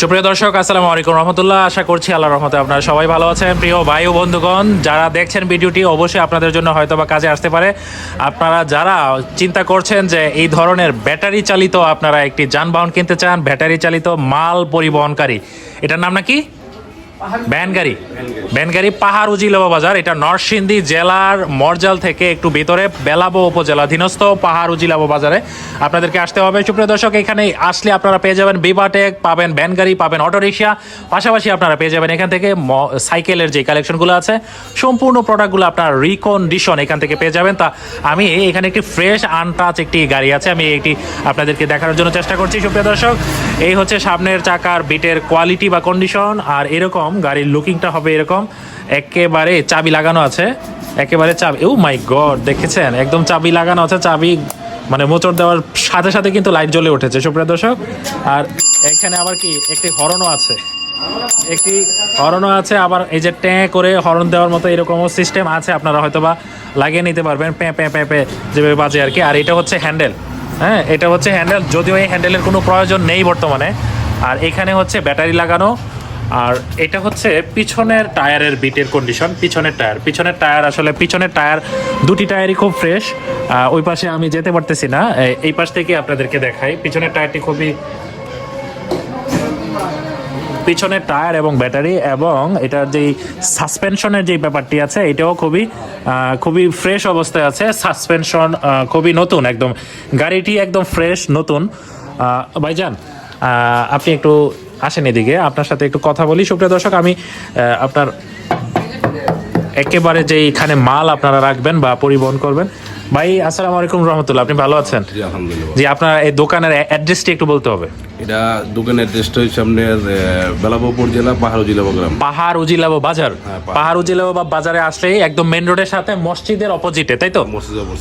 সুপ্রিয় দর্শক, আসসালামু আলাইকুম রহমতুল্লাহ। আশা করছি আল্লাহ রহমতে আপনারা সবাই ভালো আছেন। প্রিয় ভাই ও বন্ধুগণ, যারা দেখছেন ভিডিওটি অবশ্যই আপনাদের জন্য হয়তো বা কাজে আসতে পারে। আপনারা যারা চিন্তা করছেন যে এই ধরনের ব্যাটারি চালিত আপনারা একটি যানবাহন কিনতে চান, ব্যাটারি চালিত মাল পরিবহনকারী, এটার নাম নাকি? ভ্যান গাড়ি। পাহাড় উজিলাবা বাজার এটা নরসিংদী জেলার মরজাল থেকে একটু ভিতরে বেলাবো উপজেলাধীনস্থ পাহাড় উজিলাবো বাজারে আপনাদেরকে আসতে হবে। সুপ্রিয় দর্শক এখানে আসলে আপনারা পেয়ে যাবেন বিবাটেক পাবেন ভ্যান গাড়ি পাবেন অটোরিকশা পাশাপাশি আপনারা পেয়ে যাবেন এখান থেকে সাইকেলের যে কালেকশনগুলো আছে সম্পূর্ণ প্রোডাক্টগুলো আপনার রিকন্ডিশন এখান থেকে পেয়ে যাবেন। তা আমি এখানে একটি ফ্রেশ আনটাচ একটি গাড়ি আছে। আমি একটি আপনাদেরকে দেখানোর জন্য চেষ্টা করছি। সুপ্রিয় দর্শক এই হচ্ছে সামনের চাকার বিটের কোয়ালিটি বা কন্ডিশন আর এরকম গাড়ির লুকিংটা হবে এরকম। একেবারে চাবি লাগানো আছে। একেবারে চাবি, ও মাই গড, দেখেছেন? একদম চাবি লাগানো আছে, চাবি মানে মোচড় দেওয়ার সাথে সাথে কিন্তু লাইট জ্বলে উঠেছে, সুপ্রিয় দর্শক। আর এখানে আবার কি, একটি হরনও আছে। একটি হরণও আছে, আবার এই যে ট্যাঁ করে হরন দেওয়ার মতো এরকমও সিস্টেম আছে, আপনারা হয়তো বা লাগিয়ে নিতে পারবেন। প্যাঁ প্যাঁ প্যাঁ প্যাঁ, যেভাবে বাজে আর কি। আর এটা হচ্ছে হ্যান্ডেল হ্যাঁ? এটা হচ্ছে হ্যান্ডেল যদিও এই হ্যান্ডেলের কোনো প্রয়োজন নেই বর্তমানে। আর এখানে হচ্ছে ব্যাটারি লাগানো আর এটা হচ্ছে পিছনের টায়ারের বিটের কন্ডিশন পিছনের টায়ার। পিছনের টায়ার আসলে, পিছনের টায়ার, দুটি টায়ারই খুব ফ্রেশ ওই পাশে আমি যেতে পারতেছি না। এই পাশ থেকে আপনাদেরকে দেখাই। পিছনের টায়ারটি খুবই পিছনের টায়ার এবং ব্যাটারি এবং এটার যেই সাসপেনশনের যে ব্যাপারটি আছে, এটাও খুবই খুবই ফ্রেশ অবস্থায় আছে। সাসপেনশন খুবই নতুন একদম। গাড়িটি একদম ফ্রেশ নতুন। ভাইজান আপনি একটু আসেন এদিকে। আপনার সাথে একটু কথা বলি। সুপ্রিয় দর্শক, আমি আপনার একেবারে যে এখানে মাল আপনারা রাখবেন বা পরিবহন করবেন ভাই আসসালামু আলাইকুম রহমতুল্লাহ আপনি ভালো আছেন? জি আলহামদুলিল্লাহ। জি আপনার এই দোকানের অ্যাড্রেসটি একটু বলতে হবে। এটা দোকানের অ্যাড্রেসটা হচ্ছে আপনার বেলাবপুর জেলা পাহাড় জেলা গ্রাম। পাহাড় উজিলাবো বাজার? পাহাড়। পাহাড় উজিলাবো বা- বাজারে আসলেই একদম মেন রোডের সাথে মসজিদের অপোজিটে তাই তো?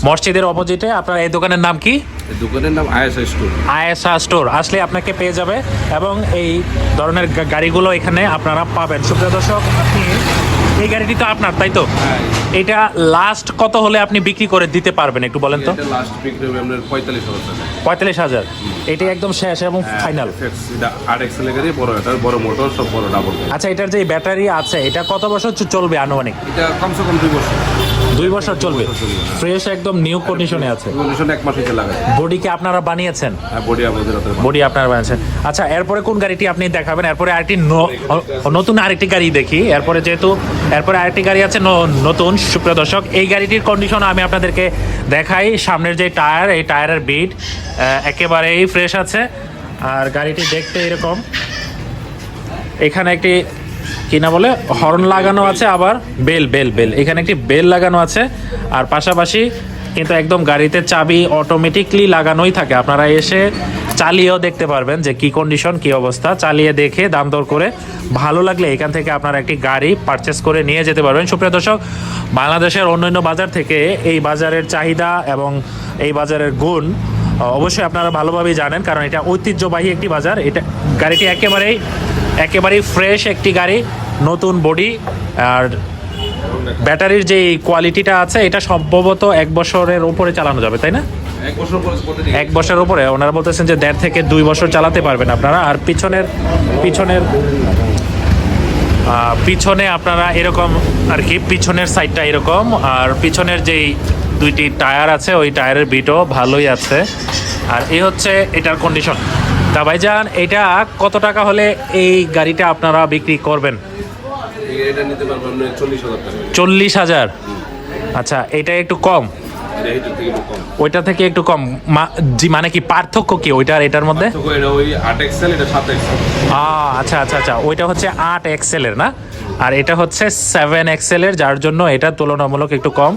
মসজিদের অপোজিটে আপনার এই দোকানের নাম কি? দোকানের নাম আইএসআই স্টোর। আয়েসা স্টোর আসলে আপনাকে পেয়ে যাবে। এবং এই ধরনের গাড়িগুলো এখানে আপনারা পাবেন। সুপ্রিয় দর্শক আপনি এই গাড়িটি তো আপনার তাই তো? এটা লাস্ট কত হলে আপনি বিক্রি করে দিতে পারবেন একটু বলেন তো? লাস্ট বিক্রি হবে আপনার পঁয়তাল্লিশ হাজার এটা পঁয়তাল্লিশ হাজার। এটা একদম শেষ এবং ফাইনাল আর এটা আট এক্সেল গাড়ি বড় এটা বড় মোটর সব বড় ডাবল আচ্ছা এটার যে ব্যাটারি আছে এটা কত বছর চলবে আনুমানিক? এটা কমসে কম দুই বছর। দুই বছর চলবে। ফ্রেশ একদম নিউ কন্ডিশনে আছে। কন্ডিশন এক মাস লাগায় বডিকে আপনারা বানিয়েছেন? হ্যাঁ বডি আমাদের হাতে বডি আপনারা বানিয়েছেন। আচ্ছা এরপরে কোন গাড়িটি আপনি দেখাবেন? এরপরে আরেকটি নতুন আরেকটি গাড়ি দেখি। এরপরে যেহেতু এরপরে আরেকটি গাড়ি আছে নতুন সুপ্রিয় দর্শক এই গাড়িটির কন্ডিশন আমি আপনাদেরকে দেখাই। সামনের যে টায়ার এই টায়ারের বিট একেবারেই ফ্রেশ আছে। আর গাড়িটি দেখতে এরকম। এখানে একটি কি না বলে হর্ন লাগানো আছে আবার বেল বেল বেল। এখানে একটি বেল লাগানো আছে আর পাশাপাশি কিন্তু একদম গাড়িতে চাবি অটোমেটিকলি লাগানোই থাকে। আপনারা এসে চালিয়েও দেখতে পারবেন যে কি কন্ডিশন কি অবস্থা। চালিয়ে দেখে দাম দর করে ভালো লাগলে এখান থেকে আপনারা একটি গাড়ি পারচেস করে নিয়ে যেতে পারবেন। সুপ্রিয় দর্শক, বাংলাদেশের অন্যান্য বাজার থেকে এই বাজারের চাহিদা এবং এই বাজারের গুণ, অবশ্যই আপনারা ভালোভাবেই জানেন, কারণ এটা ঐতিহ্যবাহী একটি বাজার। এটা গাড়িটি একেবারেই একেবারেই ফ্রেশ একটি গাড়ি নতুন বডি আর ব্যাটারির যে কোয়ালিটিটা আছে এটা সম্ভবত এক বছরের উপরে চালানো যাবে তাই না? এক বছরের উপরে ওনারা বলতেছেন যে দেড় থেকে দুই বছর চালাতে পারবেন আপনারা আর পিছনের পিছনের পিছনে আপনারা এরকম আর কি পিছনের সাইডটা এরকম আর পিছনের যেই দুইটি টায়ার আছে ওই টায়ারের বিটও ভালোই আছে। আর এই হচ্ছে এটার কন্ডিশন তা ভাইজান এটা কত টাকা হলে এই গাড়িটা আপনারা বিক্রি করবেন? চল্লিশ হাজার আচ্ছা এটা একটু কম। ওইটা থেকে একটু কম। জি মানে কি পার্থক্য কি ওইটার এটার মধ্যে? আচ্ছা আচ্ছা আচ্ছা। ওইটা হচ্ছে আট এক্সেলের না? আর এটা হচ্ছে সেভেন এক্সেলের যার জন্য এটা তুলনামূলক একটু কম।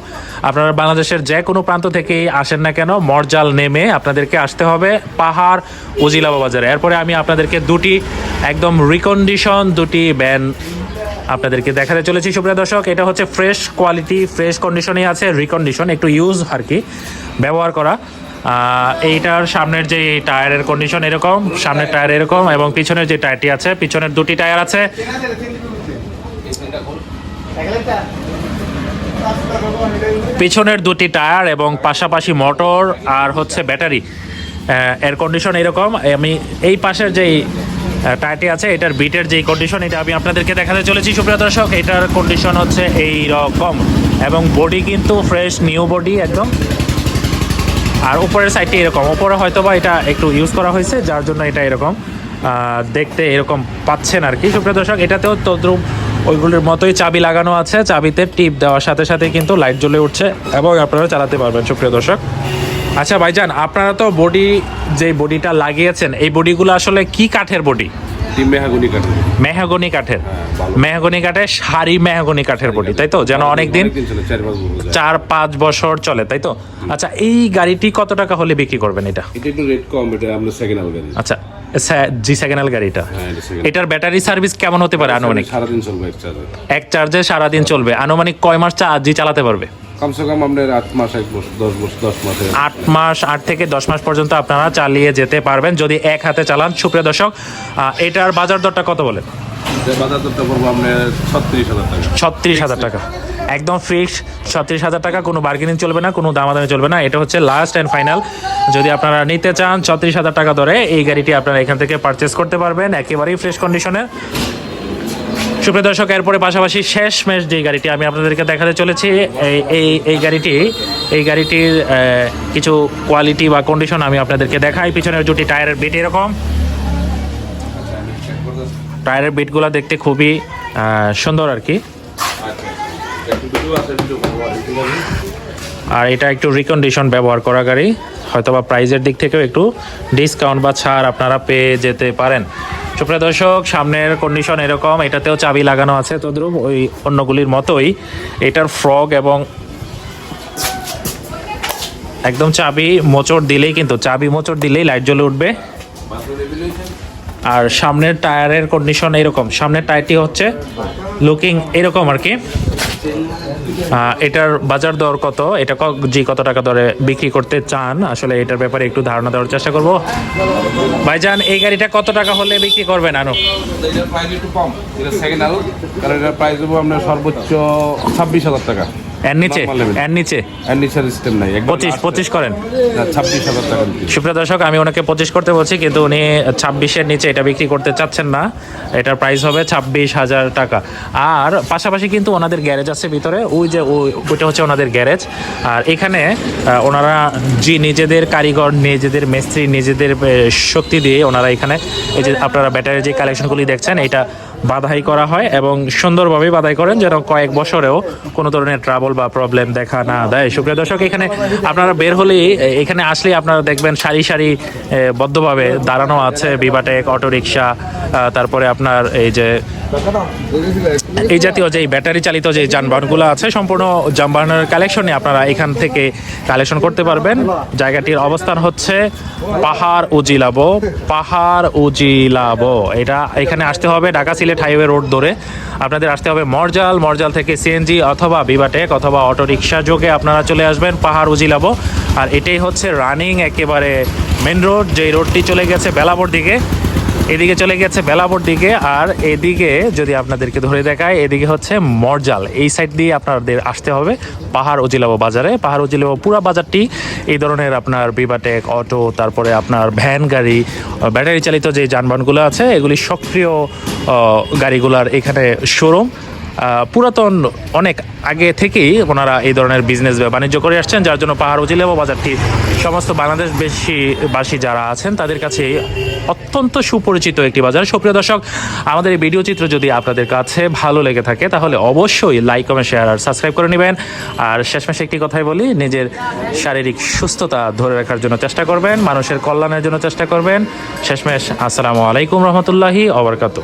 আপনারা বাংলাদেশের যে কোনো প্রান্ত থেকেই আসেন না কেন মরজাল নেমে আপনাদেরকে আসতে হবে পাহাড় উজিলাবা বাজারে এরপরে আমি আপনাদেরকে দুটি একদম রিকন্ডিশন দুটি ব্যান আপনাদেরকে দেখাতে চলেছি, সুপ্রিয় দর্শক। এটা হচ্ছে ফ্রেশ কোয়ালিটি ফ্রেশ কন্ডিশনেই আছে রিকন্ডিশন একটু ইউজ আর কি, ব্যবহার করা। এইটার সামনের যে টায়ারের কন্ডিশন এরকম, সামনের টায়ার এরকম, এবং পিছনের যে টায়ারটি আছে, পিছনের দুটি টায়ার আছে। পিছনের দুটি টায়ার এবং পাশাপাশি মোটর আর হচ্ছে ব্যাটারি। এর কন্ডিশন এরকম। আমি এই পাশের যেই টায়ারটি আছে। এটার বিটের যে কন্ডিশন এটা আমি আপনাদেরকে দেখাতে চলেছি। সুপ্রিয় দর্শক, এটার কন্ডিশন হচ্ছে এই রকম এবং বডি কিন্তু ফ্রেশ নিউ বডি একদম। আর উপরের সাইডটি এরকম। উপরে হয়তো বা এটা একটু ইউজ করা হয়েছে, যার জন্য এটা এরকম দেখতে এরকম পাচ্ছেন আর কি। সুপ্রিয় দর্শক, এটাতেও তদ্রুপ ওইগুলির মতোই চাবি লাগানো আছে। চাবিতে টিপ দেওয়ার সাথে সাথে কিন্তু লাইট জ্বলে উঠছে এবং আপনারা চালাতে পারবেন, সুপ্রিয় দর্শক। আচ্ছা ভাইজান আপনারা তো বডি যে বডিটা লাগিয়েছেন এই বডিগুলো আসলে কি কাঠের বডি? মেহাগুনি কাঠে মেহাগনি কাঠের। ভালো। মেহাগনি কাঠের সারি মেহাগনি কাঠের বডি তাই তো? যেন অনেক দিন চার পাঁচ বছর চলে। তাই তো? আচ্ছা এই গাড়িটি কত টাকা হলে বিক্রি করবেন এটা? এটা একটু রেট কম এটা আমরা সেকেন্ড হ্যান্ড গাড়ি। আচ্ছা জি সেকেন্ড গাড়িটা। হ্যাঁ এটার ব্যাটারি সার্ভিস কেমন হতে পারে আনুমানিক? এক চার্জে সারাদিন চলবে। আনুমানিক কয় মাস চার্জই চালাতে পারবে? কমসে কম আপনার আট মাস এক বছর দশ বছর দশ মাসে। আট মাস আট থেকে দশ মাস পর্যন্ত আপনারা চালিয়ে যেতে পারবেন যদি এক হাতে চালান। সুপ্রিয় দর্শক এটার বাজার দরটা কত বলেন? বাজার দরটা পড়ব আপনার ছত্রিশ হাজার টাকা। ছত্রিশ হাজার টাকা। একদম ফিক্স ছত্রিশ হাজার টাকা কোনো বার্গেনিং চলবে না কোনো দামাদামি চলবে না। এটা হচ্ছে লাস্ট অ্যান্ড ফাইনাল যদি আপনারা নিতে চান ছত্রিশ হাজার টাকা ধরে এই গাড়িটি আপনারা এখান থেকে পারচেস করতে পারবেন। একেবারেই ফ্রেশ কন্ডিশনের সুপ্রিয় দর্শক, এরপরে পাশাপাশি শেষ মেশ যে গাড়িটি আমি আপনাদেরকে দেখাতে চলেছি, এই- এই গাড়িটি, এই গাড়িটির কিছু কোয়ালিটি বা কন্ডিশন আমি আপনাদেরকে দেখাই। পিছনের দুটি টায়ারের বিট এরকম। টায়ারের বিটগুলো দেখতে খুবই সুন্দর আর কি। আর এটা একটু রিকন্ডিশন ব্যবহার করা গাড়ি, হয়তোবা প্রাইজের দিক থেকেও একটু ডিসকাউন্ট বা ছাড় আপনারা পেয়ে যেতে পারেন। সুপ্রিয় দর্শক, সামনের কন্ডিশন এরকম, এটাতেও চাবি লাগানো আছে তদ্রুপ, ওই অন্যগুলির মতোই। এটার ফ্রগ এবং একদম চাবি মোচড় দিলেই কিন্তু, চাবি মোচড় দিলেই লাইট জ্বলে উঠবে। আর সামনের টায়ারের কন্ডিশন এরকম। সামনের টায়ারটি হচ্ছে লুকিং এরকম আর কি। এটার বাজার দর কত? এটা জি, কত টাকা দরে বিক্রি করতে চান? আসলে এটার ব্যাপারে একটু ধারণা দেওয়ার চেষ্টা করব। ভাইজান, এই গাড়িটা কত টাকা হলে বিক্রি করবেন, আনো? এটার প্রাইস একটু কম, এটা সেকেন্ড কারণ এটার প্রাইস দেবো আপনার সর্বোচ্চ ছাব্বিশ হাজার টাকা। এর নিচে? Normal level। এর নিচে? সিস্টেম নাই। পঁচিশ পঁচিশ করেন। ছাব্বিশ হাজার টাকা সুপ্রিয় দর্শক আমি ওনাকে পঁচিশ করতে বলছি কিন্তু উনি ছাব্বিশের নিচে এটা বিক্রি করতে চাচ্ছেন না। এটার প্রাইস হবে ছাব্বিশ হাজার টাকা। আর পাশাপাশি কিন্তু ওনাদের গ্যারেজ আছে ভিতরে ওই যে ওইটা হচ্ছে ওনাদের গ্যারেজ আর এখানে ওনারা জি নিজেদের কারিগর নিজেদের মিস্ত্রি নিজেদের শক্তি দিয়ে ওনারা এখানে এই যে আপনারা ব্যাটারির যে কালেকশনগুলি দেখছেন এটা বাধাই করা হয় এবং সুন্দরভাবে বাধাই করেন যেন কয়েক বছরেও কোনো ধরনের ট্রাবল বা প্রবলেম দেখা না দেয়। সুপ্রিয় দর্শক, এখানে আপনারা বের হলেই, এখানে আসলেই আপনারা দেখবেন সারি সারি বদ্ধভাবে দাঁড়ানো আছে বিবাটেক অটোরিকশা তারপরে আপনার এই যে এই জাতীয় যে ব্যাটারি চালিত যে যানবাহনগুলো আছে, সম্পূর্ণ যানবাহনের কালেকশনে আপনারা এখান থেকে কালেকশন করতে পারবেন। জায়গাটির অবস্থান হচ্ছে পাহাড় উজিলাবো পাহাড় উজিলাবো। এটা এখানে আসতে হবে, ঢাকা সিলেট হাইওয়ে রোড ধরে আপনাদের আসতে হবে মরজাল মরজাল থেকে সিএনজি অথবা বিবাটেক অথবা অটোরিকশা যোগে আপনারা চলে আসবেন, পাহাড় উজিলাবো। আর এটাই হচ্ছে রানিং একেবারে মেন রোড যেই রোডটি চলে গেছে বেলাবর দিকে। এদিকে চলে গেছে বেলাবর দিকে, আর এদিকে যদি আপনাদেরকে ধরে দেখায়, এদিকে হচ্ছে মরজাল। এই সাইড দিয়ে আপনাদের আসতে হবে পাহাড় উজিলাবো বাজারে। পাহাড় উজিলাবো পুরো বাজারটি এই ধরনের আপনার বিবাটেক অটো তারপরে আপনার ভ্যান গাড়ি ব্যাটারি চালিত যে যানবাহনগুলো আছে, এগুলি সক্রিয় গাড়িগুলার এখানে শোরুম পুরাতন অনেক আগে থেকেই ওনারা এই ধরনের বিজনেস বা বাণিজ্য করে আসছেন, যার জন্য পাহাড় উজিলাবো বাজারটি সমস্ত বাংলাদেশ বাসী যারা আছেন তাদের কাছে অত্যন্ত সুপরিচিত একটি বাজার। সুপ্রিয় দর্শক, আমাদের এই ভিডিও চিত্র যদি আপনাদের কাছে ভালো লেগে থাকে, তাহলে অবশ্যই লাইক কমেন্ট শেয়ার আর সাবস্ক্রাইব করে নেবেন। আর শেষমেশে একটি কথাই বলি, নিজের শারীরিক সুস্থতা ধরে রাখার জন্য চেষ্টা করবেন, মানুষের কল্যাণের জন্য চেষ্টা করবেন। শেষমেশ, আসসালামু আলাইকুম রহমতুল্লাহি অবরকাত